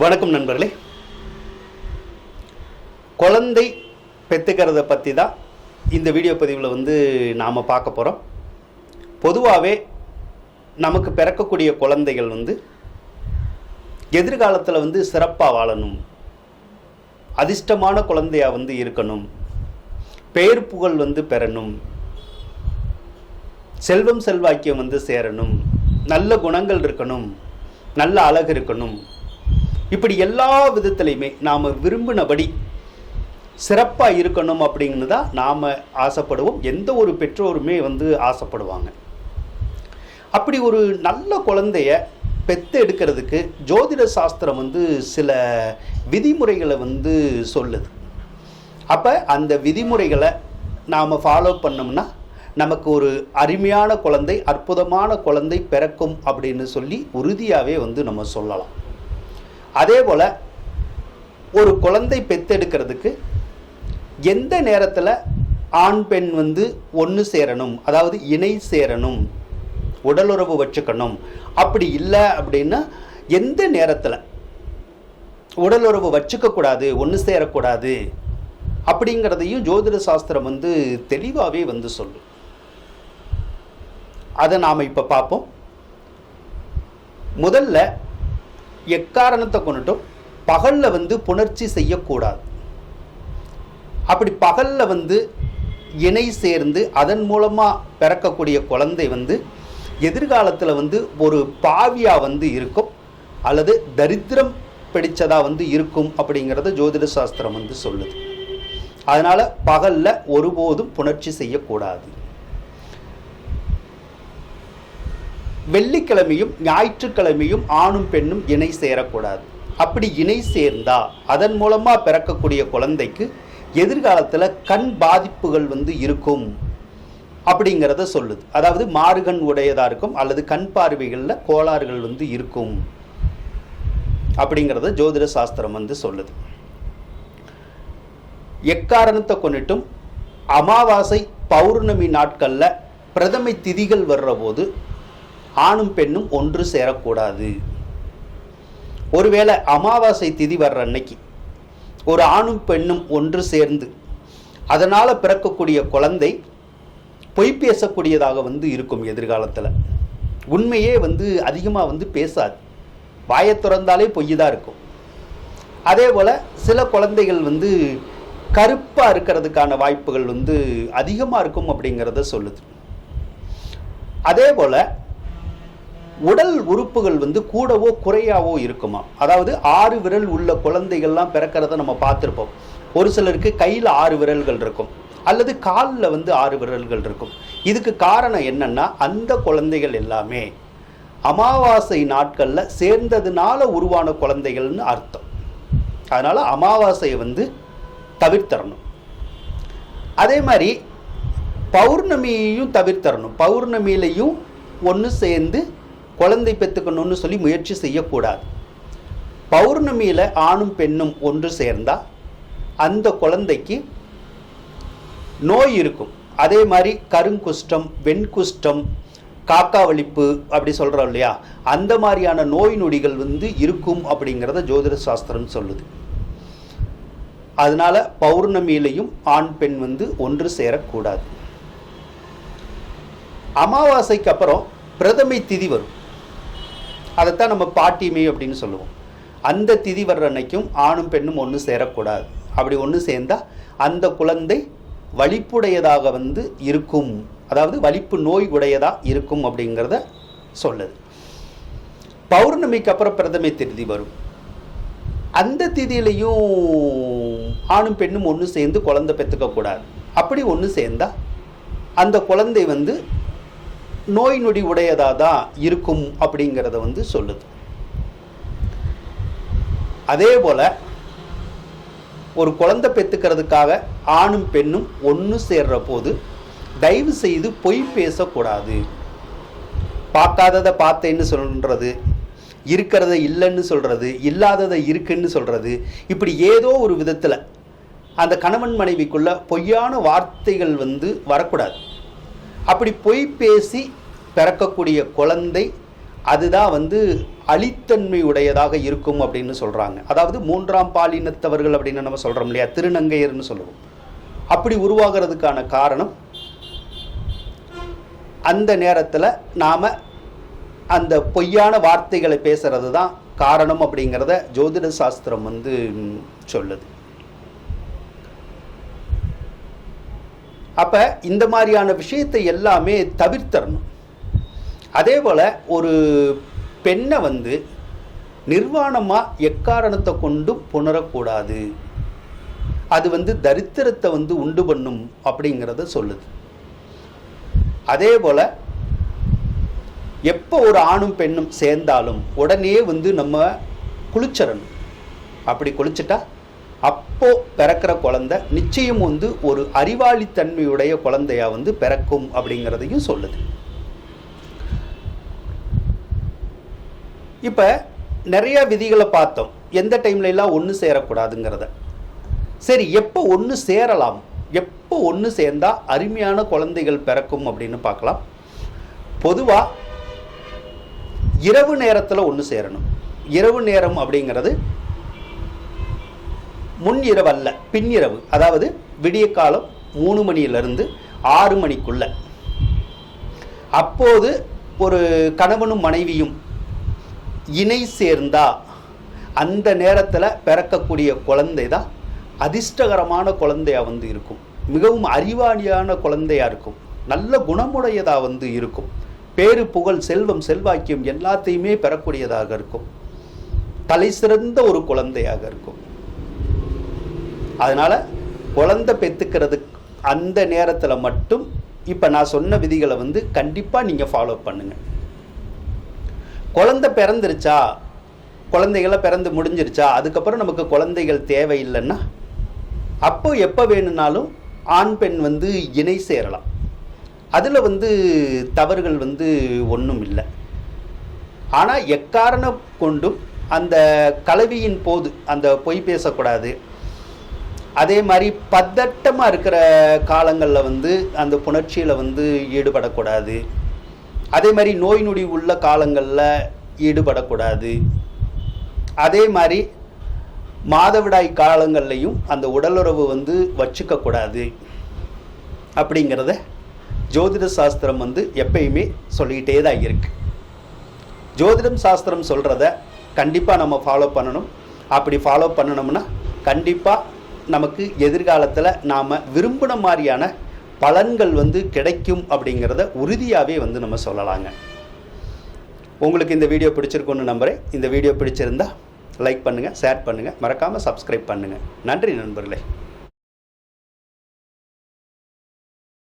வணக்கம் நண்பர்களே. குழந்தை பெற்றுக்கிறத பற்றி தான் இந்த வீடியோ பதிவில் வந்து நாம் பார்க்க போகிறோம் பொதுவாகவே நமக்கு பிறக்கக்கூடிய குழந்தைகள் வந்து எதிர்காலத்தில் வந்து சிறப்பாக வாழணும். அதிர்ஷ்டமான குழந்தையாக வந்து இருக்கணும். பெயர் புகழ் வந்து பெறணும். செல்வம் செல்வாக்கியம் வந்து சேரணும். நல்ல குணங்கள் இருக்கணும். நல்ல அழகு இருக்கணும். இப்படி எல்லா விதத்துலையுமே நாம் விரும்பினபடி சிறப்பாக இருக்கணும் அப்படின்னு தான் நாம் ஆசைப்படுவோம். எந்த ஒரு பெற்றோருமே வந்து ஆசைப்படுவாங்க. அப்படி ஒரு நல்ல குழந்தைய பெத்து எடுக்கிறதுக்கு ஜோதிட சாஸ்திரம் வந்து சில விதிமுறைகளை வந்து சொல்லுது. அப்போ அந்த விதிமுறைகளை நாம் ஃபாலோ பண்ணோம்னா நமக்கு ஒரு அருமையான குழந்தை அற்புதமான குழந்தை பிறக்கும் அப்படின்னு சொல்லி உறுதியாகவே வந்து நம்ம சொல்லலாம். அதே போல் ஒரு குழந்தை பெத்தெடுக்கிறதுக்கு எந்த நேரத்தில் ஆண் பெண் வந்து ஒன்று சேரணும்? அதாவது இணை சேரணும். உடலுறவு வச்சுக்கணும். அப்படி இல்லை அப்படின்னா எந்த நேரத்தில்? உடலுறவு வச்சுக்கக்கூடாது ஒன்று சேரக்கூடாது அப்படிங்கிறதையும் ஜோதிட சாஸ்திரம் வந்து தெளிவாகவே வந்து சொல்லும். அதை நாம் இப்போ பார்ப்போம். முதல்ல எக்காரணத்தை கொண்டுட்டும் பகலில் வந்து புணர்ச்சி செய்யக்கூடாது. அப்படி பகலில் வந்து இணை சேர்ந்து அதன் மூலமாக பிறக்கக்கூடிய குழந்தை வந்து எதிர்காலத்தில் வந்து ஒரு பாவியாக வந்து இருக்கும் அல்லது தரித்திரம் பிடித்ததாக வந்து இருக்கும் அப்படிங்கிறத ஜோதிட சாஸ்திரம் வந்து சொல்லுது. அதனால் பகலில் ஒருபோதும் புணர்ச்சி செய்யக்கூடாது. வெள்ளிக்கிழமையும் ஞாயிற்றுக்கிழமையும் ஆணும் பெண்ணும் இணை சேரக்கூடாது. அப்படி இணை சேர்ந்தா அதன் மூலமாக பிறக்கக்கூடிய குழந்தைக்கு எதிர்காலத்தில் கண் பாதிப்புகள் வந்து இருக்கும் அப்படிங்கிறத சொல்லுது. அதாவது மாறுகண் உடையதாக இருக்கும் அல்லது கண் பார்வைகளில் கோளாறுகள் வந்து இருக்கும் அப்படிங்கிறத ஜோதிட சாஸ்திரம் வந்து சொல்லுது. எக்காரணத்தை கொண்டுட்டும் அமாவாசை பௌர்ணமி நாட்களில் பிரதமை திதிகள் வர்ற போது ஆணும் பெண்ணும் ஒன்று சேரக்கூடாது. ஒருவேளை அமாவாசை திதி வர்ற அன்னைக்கு ஒரு ஆணும் பெண்ணும் ஒன்று சேர்ந்து அதனால் பிறக்கக்கூடிய குழந்தை பொய் பேசக்கூடியதாக வந்து இருக்கும் எதிர்காலத்தில். உண்மையே வந்து அதிகமாக வந்து பேசாது. வாயை திறந்தாலே பொய் தான் இருக்கும். அதே போல் சில குழந்தைகள் வந்து கருப்பாக இருக்கிறதுக்கான வாய்ப்புகள் வந்து அதிகமாக இருக்கும் அப்படிங்கிறத சொல்லுது. அதே போல் உடல் உறுப்புகள் வந்து கூடவோ குறையாவோ இருக்குமா? அதாவது ஆறு விரல் உள்ள குழந்தைகள்லாம் பிறக்கிறத நம்ம பார்த்துருப்போம். ஒரு சிலருக்கு கையில் ஆறு விரல்கள் இருக்கும். அல்லது காலில் வந்து ஆறு விரல்கள் இருக்கும். இதுக்கு காரணம் என்னன்னா அந்த குழந்தைகள் எல்லாமே அமாவாசை நாட்களில் சேர்ந்ததுனால உருவான குழந்தைகள்னு அர்த்தம். அதனால் அமாவாசையை வந்து தவிர்த்தரணும். அதே மாதிரி பௌர்ணமியையும் தவிர்த்தரணும். பௌர்ணமியிலையும் ஒன்று சேர்ந்து குழந்தை பெற்றுக்கணும்னு சொல்லி முயற்சி செய்யக்கூடாது. பௌர்ணமியில் ஆணும் பெண்ணும் ஒன்று சேர்ந்தால் அந்த குழந்தைக்கு நோய் இருக்கும். அதே மாதிரி கருங்குஷ்டம் வெண்குஷ்டம் காக்கா வலிப்பு அப்படி சொல்கிறோம் இல்லையா? அந்த மாதிரியான நோய் நொடிகள் வந்து இருக்கும் அப்படிங்கிறத ஜோதிட சாஸ்திரம் சொல்லுது. அதனால பௌர்ணமியிலையும் ஆண் பெண் வந்து ஒன்று சேரக்கூடாது. அமாவாசைக்கு அப்புறம் பிரதமை திதி வரும். அதைத்தான் நம்ம பாட்டிமை அப்படின்னு சொல்லுவோம். அந்த திதி வர்ற அன்னைக்கும் ஆணும் பெண்ணும் ஒன்று சேரக்கூடாது. அப்படி ஒன்று சேர்ந்தால் அந்த குழந்தை வலிப்புடையதாக வந்து இருக்கும். அதாவது வலிப்பு நோய் உடையதாக இருக்கும் அப்படிங்கிறத சொல்லுது. பௌர்ணமிக்கு அப்புறம் பிரதமை திதி வரும். அந்த திதியிலையும் ஆணும் பெண்ணும் ஒன்று சேர்ந்து குழந்தை பெற்றுக்கக்கூடாது அப்படி ஒன்று சேர்ந்தால் அந்த குழந்தை வந்து நோய் நொடி உடையதாக தான் இருக்கும் அப்படிங்கிறத வந்து சொல்லுது. அதே போல் ஒரு குழந்தை பெற்றுக்கிறதுக்காக ஆணும் பெண்ணும் ஒன்று சேர்ற போது தயவு செய்து பொய் பேசக்கூடாது. பார்க்காததை பார்த்தேன்னு சொல்கிறது இருக்கிறத இல்லைன்னு சொல்கிறது இல்லாததை இருக்குன்னு சொல்கிறது இப்படி ஏதோ ஒரு விதத்தில் அந்த கணவன் மனைவிக்குள்ள பொய்யான வார்த்தைகள் வந்து வரக்கூடாது. அப்படி பொய் பேசி பிறக்கக்கூடிய குழந்தை அதுதான் வந்து அழித்தன்மை உடையதாக இருக்கும் அப்படின்னு சொல்கிறாங்க அதாவது மூன்றாம் பாலினத்தவர்கள் அப்படின்னு நம்ம சொல்கிறோம் இல்லையா? திருநங்கையர்னு சொல்லுவோம். அப்படி உருவாகிறதுக்கான காரணம் அந்த நேரத்தில் நாம் அந்த பொய்யான வார்த்தைகளை பேசுகிறது தான் காரணம் அப்படிங்கிறத ஜோதிட சாஸ்திரம் வந்து சொல்லுது. அப்போ இந்த மாதிரியான விஷயத்தை எல்லாமே தவிர்த்தரணும். அதே போல் ஒரு பெண்ணை வந்து நிர்வாணமாக எக்காரணத்தை கொண்டும் புணரக்கூடாது. அது வந்து தரித்திரத்தை வந்து உண்டு பண்ணும் அப்படிங்கிறத சொல்லுது. அதே போல் எப்போ ஒரு ஆணும் பெண்ணும் சேர்ந்தாலும் உடனே வந்து நம்ம குளிச்சிடணும். அப்படி குளிச்சுட்டா அப்போ பிறக்கிற குழந்தை நிச்சயம் வந்து ஒரு அறிவாளித்தன்மையுடைய குழந்தையா வந்து பிறக்கும் அப்படிங்கிறதையும் சொல்லுது. இப்போ நிறைய விதிகளை பார்த்தோம். எந்த டைம்ல எல்லாம் ஒன்று சேரக்கூடாதுங்கிறத. சரி எப்போ ஒன்று சேரலாம்? எப்போ ஒன்று சேர்ந்தா அருமையான குழந்தைகள் பிறக்கும் அப்படின்னு பார்க்கலாம். பொதுவாக இரவு நேரத்தில் ஒன்று சேரணும். இரவு நேரம் அப்படிங்கிறது முன் இரவு அல்ல பின் இரவு அதாவது விடிய காலம் மூணு மணியிலிருந்து ஆறு மணிக்குள்ள. அப்போது ஒரு கணவனும் மனைவியும் இணை சேர்ந்தா அந்த நேரத்தில் பிறக்கக்கூடிய குழந்தை தான் அதிர்ஷ்டகரமான குழந்தையாக வந்து இருக்கும். மிகவும் அறிவாளியான குழந்தையாக இருக்கும். நல்ல குணமுடையதாக வந்து இருக்கும். பேரு புகழ் செல்வம் செல்வாக்கியம் எல்லாத்தையுமே பெறக்கூடியதாக இருக்கும். தலை சிறந்த ஒரு குழந்தையாக இருக்கும். அதனால் குழந்தை பெற்றுக்கிறதுக்கு அந்த நேரத்தில் மட்டும் இப்போ நான் சொன்ன விதிகளை வந்து கண்டிப்பாக நீங்கள் ஃபாலோ பண்ணுங்கள் குழந்தை பிறந்துருச்சா? குழந்தைகளை பிறந்து முடிஞ்சிருச்சா? அதுக்கப்புறம் நமக்கு குழந்தைகள் தேவையில்லைன்னா அப்போ எப்போ வேணும்னாலும் ஆண் பெண் வந்து இணை சேரலாம். அதில் வந்து தவறுகள் வந்து ஒன்றும் இல்லை. ஆனால் எக்காரணம் கொண்டும் அந்த கலவியின் போது அந்த பொய் பேசக்கூடாது அதே மாதிரி பதட்டமாக இருக்கிற காலங்களில் வந்து அந்த புணர்ச்சியில் வந்து ஈடுபடக்கூடாது. அதே மாதிரி நோய் நொடி உள்ள காலங்களில் ஈடுபடக்கூடாது. அதே மாதிரி மாதவிடாய் காலங்கள்லையும் அந்த உடலுறவு வந்து வச்சுக்கக்கூடாது. அப்படிங்கிறத ஜோதிட சாஸ்திரம் வந்து எப்பயுமே சொல்லிக்கிட்டே தான் இருக்கு. ஜோதிடம் சாஸ்திரம் சொல்கிறத கண்டிப்பாக நம்ம ஃபாலோ பண்ணணும். அப்படி ஃபாலோ பண்ணணும்னா கண்டிப்பாக நமக்கு எதிர்காலத்தில் நாம் விரும்பின மாதிரியான பலன்கள் வந்து கிடைக்கும் அப்படிங்கிறத உறுதியாகவே வந்து நம்ம சொல்லலாங்க. உங்களுக்கு இந்த வீடியோ பிடிச்சிருக்குன்னு நம்புகிறேன் இந்த வீடியோ பிடிச்சிருந்தா லைக் பண்ணுங்கள் ஷேர் பண்ணுங்கள் மறக்காமல் சப்ஸ்கிரைப் பண்ணுங்கள் நன்றி நண்பர்களே.